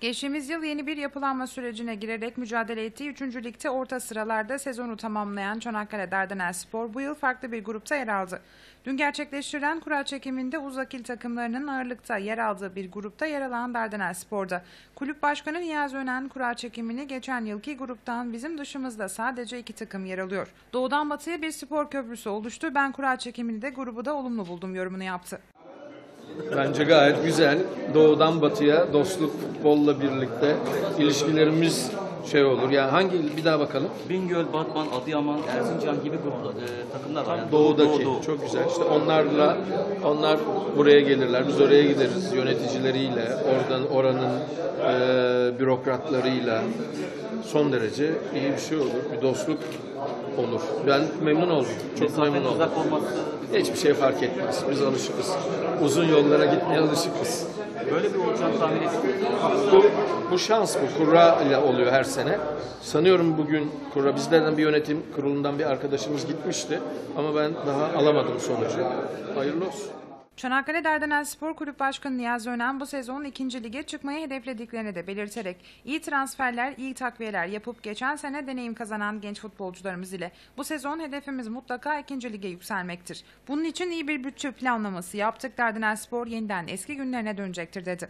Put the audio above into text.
Geçtiğimiz yıl yeni bir yapılanma sürecine girerek mücadele ettiği 3. Lig'de orta sıralarda sezonu tamamlayan Çanakkale Dardanelspor bu yıl farklı bir grupta yer aldı. Dün gerçekleştirilen kura çekiminde uzakil takımlarının ağırlıkta yer aldığı bir grupta yer alan Dardanelspor'da. Kulüp Başkanı Niyazi Önen kura çekimini geçen yılki gruptan bizim dışımızda sadece iki takım yer alıyor. Doğudan batıya bir spor köprüsü oluştu. Ben kura çekimini de grubu da olumlu buldum yorumunu yaptı. Bence gayet güzel. Doğudan batıya dostluk futbolla birlikte ilişkilerimiz şey olur. Yani hangi bir daha bakalım. Bingöl, Batman, Adıyaman, Erzincan gibi gruplar, e, takımlar var. Yani Doğudaki Doğu, Doğu. çok güzel. İşte onlarla onlar buraya gelirler. Biz oraya gideriz yöneticileriyle, oradan oranın e, bürokratlarıyla son derece iyi bir şey olur. Bir dostluk olur. Ben memnun oldum. Çok memnun Mesafenin oldum. olması Hiçbir şey fark etmez. Biz alışıkız. Uzun yollara gitmeye alışıkız. böyle bir olacağını tahmin. Bu, bu şans bu. Kurra ile oluyor her sene. Sanıyorum bugün Kurra bizlerden bir yönetim kurulundan bir arkadaşımız gitmişti. Ama ben daha alamadım sonucu. Hayırlı olsun. Çanakkale Dardanelspor Kulüp Başkanı Niyazi Önen bu sezon ikinci lige çıkmayı hedeflediklerini de belirterek iyi transferler, iyi takviyeler yapıp geçen sene deneyim kazanan genç futbolcularımız ile bu sezon hedefimiz mutlaka ikinci lige yükselmektir. Bunun için iyi bir bütçe planlaması yaptık. Dardanelspor yeniden eski günlerine dönecektir dedi.